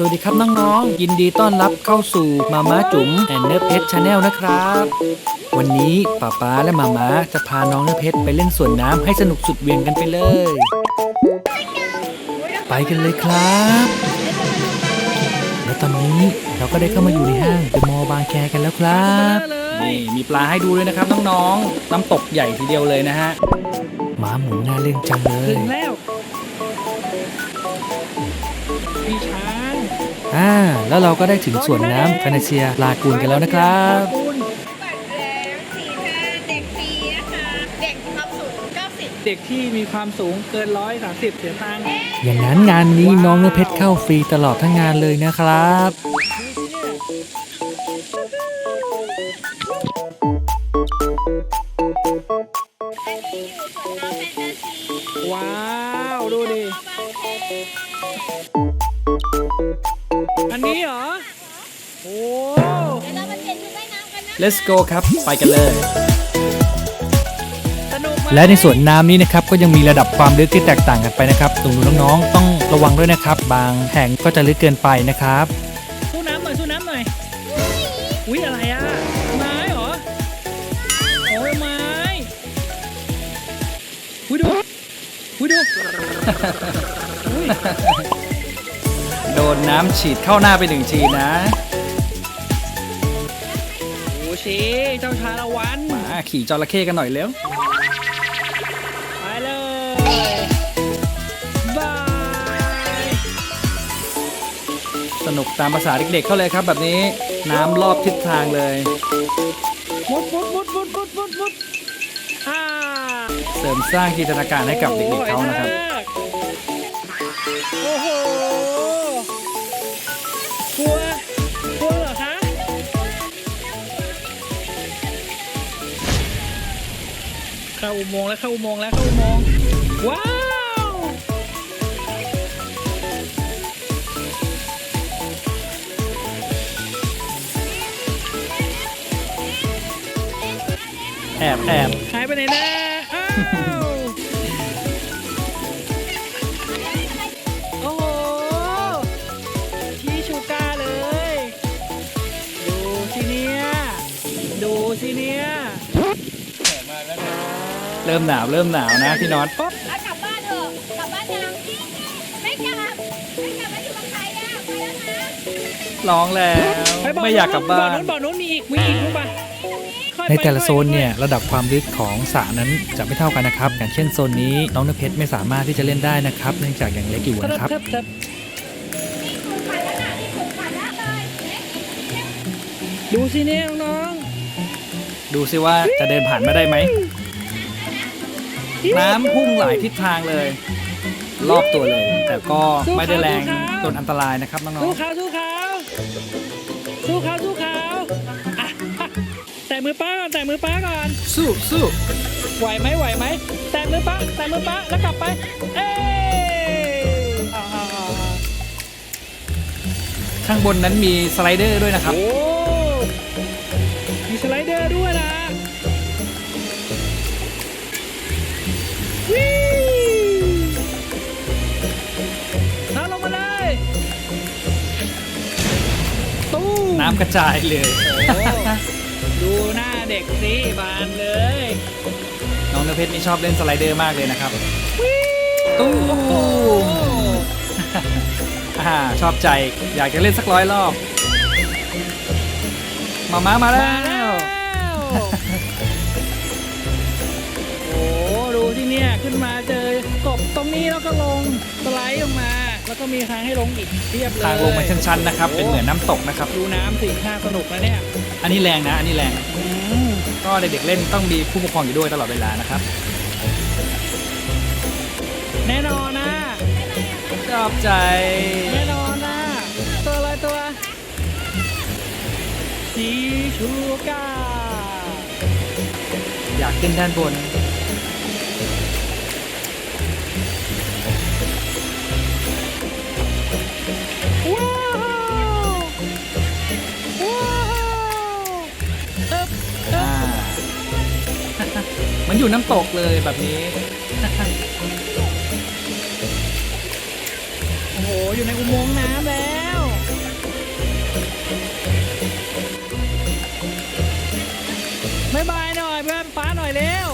สวัสดีครับน้องๆ ยินดีต้อนรับเข้าสู่มาม่าจุ๋มแอนเนอร์เพชชาแนลนะครับ วันนี้ป้าป๊าและมาม่าจะพาน้องเนื้อเพชรไปเล่นสวนน้ำให้สนุกสุดเวียงกันไปเลย ไปกันเลยครับ และตอนนี้เราก็ได้เข้ามาอยู่ในห้างเดอะมอลล์บางแคกันแล้วครับนี่มีปลาให้ดูด้วยนะครับน้องๆน้ำตกใหญ่ทีเดียวเลยนะฮะหมาหมูน่าเล่นจังเลยถึงแล้วพี่ช้า อ่า แล้วเราก็ได้ถึงสวนน้ำคานาเซียลากูนกันแล้วนะครับลากูนบัตรแล้วสี่ห้าเด็กฟรีนะคะ เด็กความสูง90เด็กที่มีความสูงเกินร้อยสามสิบเสียตังค์ อย่างนั้นงานนี้น้องเนื้อเพชรเข้าฟรีตลอดทั้งงานเลยนะครับ Let's go ครับ ไปกันเลยสนุกไหมและในสวนน้ำนี้นะครับก็ยังมีระดับความลึกที่แตกต่างกันไปนะครับตรงนู้นน้องๆต้องระวังด้วยนะครับ บางแห่งก็จะลึกเกินไปนะครับสู้น้ำหน่อยสู้น้ำหน่อยอุ้ยอะไรอะไม้เหรอโอ้ยไม้อุ้ยดูอุ้ยดูอุ้ยโดนน้ำฉีดเข้าหน้าไปหนึ่งทีนะ โอ้ชีเจ้าชาละวัน มาขี่จระเข้กันหน่อยเร็ว ไปเลยบาย สนุกตามภาษาเด็กๆเขาเลยครับแบบนี้ น้ำรอบทิศทางเลยมุดมุดมุดมุดมุดมุดมุดอ่าเสริมสร้างจินตนาการให้กับเด็กๆเขานะครับ โอ้โหาอุโมงค์แล้วเข้าอุโมงค์แล้วเข้าอุโมงค์ว้าวแอบแอบหายไปไหนนะอ้าวโอ้โหชีชูก้าเลย ดูสิเนี่ย ดูสิเนี่ย เริ่มหนาวเริ่มหนาวนะพี่น็อตป๊อปเอากลับบ้านเถอะกลับบ้านยังไม่กลับไม่กลับมาอยู่กับใครอะไปแล้วนะร้องแล้วไปไม่อยากกลับบ้าน บ่อนู้นบ่อนู้นมีอีกมีอีกรู้ป่ะค่อยในไปแต่ละโซนเนี่ยค่อระดับความลึกของสระนั้นจะไม่เท่ากันนะครับ อย่างเช่นโซนนี้น้องนเพชรไม่สามารถที่จะเล่นได้นะครับ เนื่องจากยังเล็กอยู่ไปนะครับเทิบเทิบนี่คุณขวัญแล้วนะนี่คุณขวัญแล้วเลยเล็กเล็กดูสิเนี่ยน้องดูซิว่าจะเดินผ่านมาได้ไหมๆ น้ำพุ่งหลายทิศทางเลยรอบตัวเลย แต่ก็ไม่ได้แรงจนอันตรายนะครับน้องสู้เขาสู้เขาสู้เขาสู้เขาอะอะแต่มือป้าก่อนแต่มือป้าก่อนๆสู้สู้ไหวไหมไหวไหมแต่มือป้าแต่มือป้าแล้วกลับไป เอ้ยเอาเอาเอาเอาข้างบนนั้นมีสไลเดอร์ด้วยนะครับ น้ำกระจายเลยโอ้ดูหน้าเด็กสิบานเลย น้องนเพชรนี่ชอบเล่นสไลเดอร์มากเลยนะครับตู้มอ่าชอบใจอยากจะเล่นสักร้อยรอบมาม้ามาแล้มาแล้ววโอ้ดูที่เนี่ย ขึ้นมา แล้วก็มีทางให้ลงอีกเทียบเลยทางลงมันชันๆนะครับ เป็นเหมือนน้ำตกนะครับ ดูน้ำสิน่าสนุกนะเนี่ยอันนี้แรงนะ อันนี้แรง อืมก็เด็กๆเล่นต้องมีผู้ปกครองอยู่ด้วยตลอดเวลานะครับ แน่นอนนะ ชอบใจ แน่นอนนะ ตัวอะไรตัวชีชูก้า อยากขึ้นด้านบน อยู่น้ำตกเลยแบบนี้ โอ้โห อยู่ในอุโมงค์น้ำแล้ว บ๊ายบายหน่อยเพื่อนป้าหน่อยเร็ว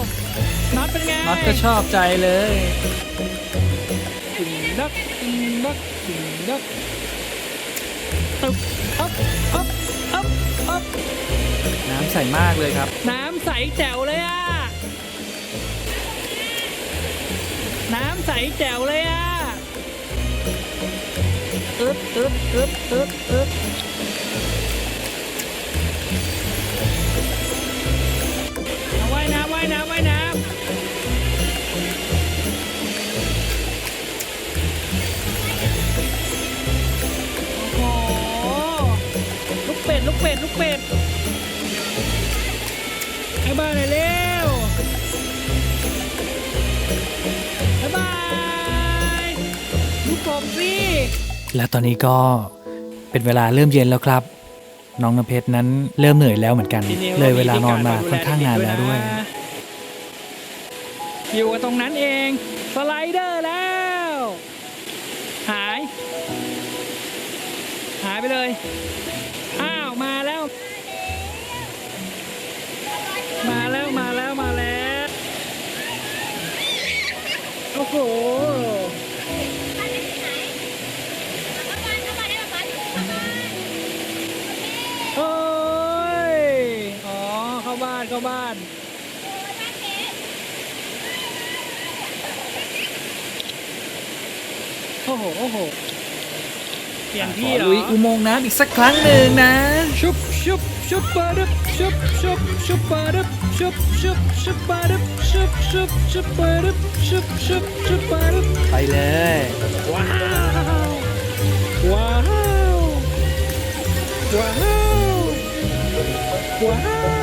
น็อตเป็นไงน็อตก็ชอบใจเลยกินดักกินดักกินดักตึบอัพอัพอัพอัพน้ำใสมากเลยครับ น้ำใสแจ๋วเลยอะ น้ำใสแจ๋วเลยอะอึ๊บอึ๊บอึ๊บอึ๊บอึ๊บว่ายน้ำว่ายน้ำว่ายน้ำโอ้โหลูกเป็ด ลูกเป็ด ลูกเป็ดบ๊ายบายหน่อยเร็ ดูกบสิแล้วตอนนี้ก็เป็นเวลาเริ่มเย็นแล้วครับ น้องน้ำเพชรนั้นเริ่มเหนื่อยแล้วเหมือนกัน เลยเวลานอนมาค่อนข้างนานแล้วด้วย อยู่กันตรงนั้นเองสไลเดอร์แล้ว หาย หายไปเลย อ้าว มาแล้ว มาแล้วมาแล้วมาแล้ว โอ้โห เข้าบ้านเข้าบ้านโอ้โหโอ้โหเปลี่ยนขที่อเหรอลุยอุโมงค์น้ำอีกสักครั้งหนึ่งนะ ชุบชุบชุบปะดึบชุบชุบชุบปะดึบชุบชุบชุบปะดึบชุบชุบชุบปะดึบชุบชุบชุบปะดึบไปเลย ว้าว ว้าว ว้าว ว้าวว้าวว้าวว้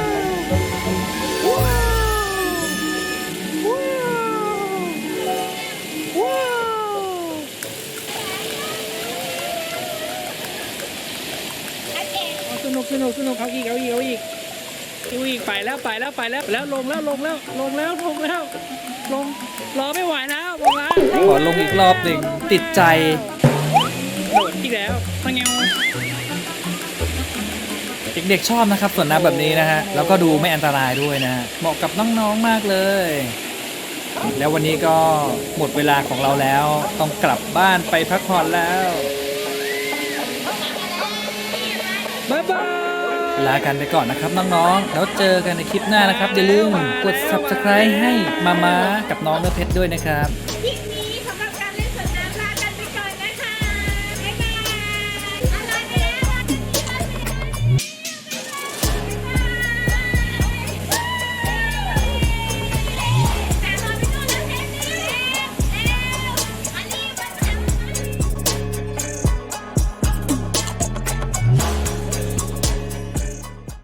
นุกสนุกสนุกเอาอีกเอาอีกเอาอีกเอาอีกไปแล้วไปแล้วไปแล้วแล้วลงแล้วลงแล้วลงแล้วลงแล้วลงรอไม่ไหวแล้วบอกแล้วขอลงอีกรอบหนึ่งติดใจโดดอีกแล้วพังเงาเด็กๆชอบนะครับส่วนน้ำแบบนี้นะฮะแล้วก็ดูไม่อันตรายด้วยนะฮะเหมาะกับน้องๆมากเลย แล้ววันนี้ก็หมดเวลาของเราแล้ว ต้องกลับบ้านไปพักผ่อนแล้ว บ๊ายบายลากันไปก่อนนะครับน้องๆ แล้วเจอกันในคลิปหน้านะครับ อย่าลืมกด subscribe ให้มามากับน้องเนื้อเพชรด้วยนะครับ